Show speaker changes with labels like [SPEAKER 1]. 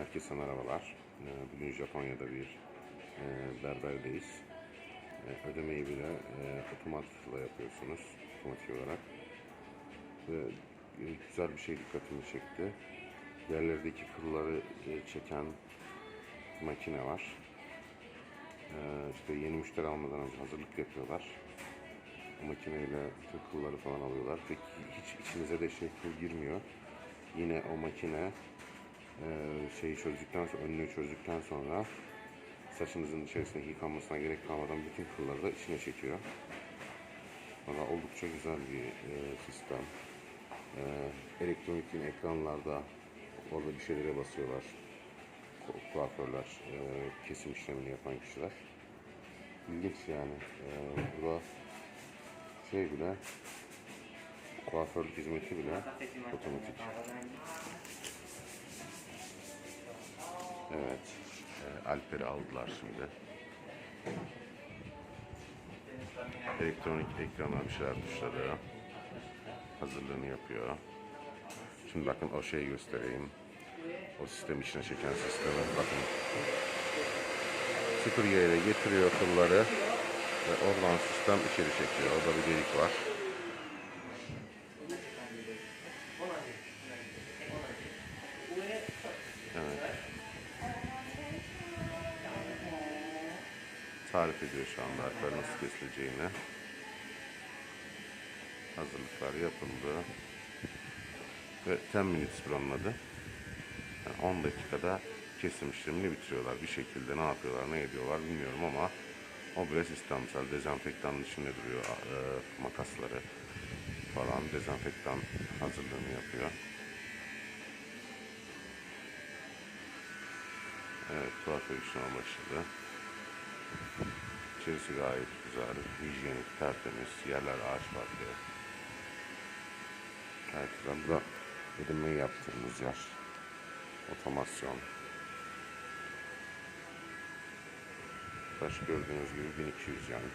[SPEAKER 1] Herkese merhabalar. Ee, Bugün Japonya'da bir e, berberdeyiz. E, Ödemeyi bile e, otomatikle yapıyorsunuz, otomatik olarak. Ve güzel bir şey dikkatimi çekti. Yerlerdeki kılları çeken makine var. İşte yeni müşteri almadan önce hazırlık yapıyorlar. O makineyle kılları falan alıyorlar. Peki hiç içinize de şey kıl girmiyor. Yine o makine şeyi çözdükten sonra, önünü çözdükten sonra saçınızın içerisinde yıkanmasına gerek kalmadan bütün kılları da içine çekiyor. Valla oldukça güzel bir e, sistem. E, elektronik ekranlarda orada bir şeylere basıyorlar. Ku- Kuaförler, e, kesim işlemini yapan kişiler. İlginç yani. E, burada şey bile kuaförlük hizmeti bile otomatik. Evet. e, Alper'i aldılar şimdi. Elektronik ekrana bir şeyler tuşladı. Hazırlığını yapıyor. Şimdi bakın o şeyi göstereyim. O sistem içine çeken sistemi bakın. Sıfır yere getiriyor kılları ve oradan sistem içeri çekiyor. Orada bir delik var. Evet. Tarif ediyor şu anda Alper nasıl kesileceğini. Hazırlıklar yapıldı. Ve 10 minutes buranın adı. Yani 10 dakikada kesim işlemini bitiriyorlar. Bir şekilde ne yapıyorlar, ne ediyorlar bilmiyorum ama o bile sistemsel. Dezenfektanın içinde duruyor e, makasları falan. Dezenfektan hazırlığını yapıyor. Evet, kuaför işlemi başladı. İçerisi gayet güzel, hijyenik, tertemiz, yerler ağaç. Gayet güzel. Bu da ödemeyi yaptığımız yer. Otomasyon. Taş gördüğünüz gibi 1200 yani.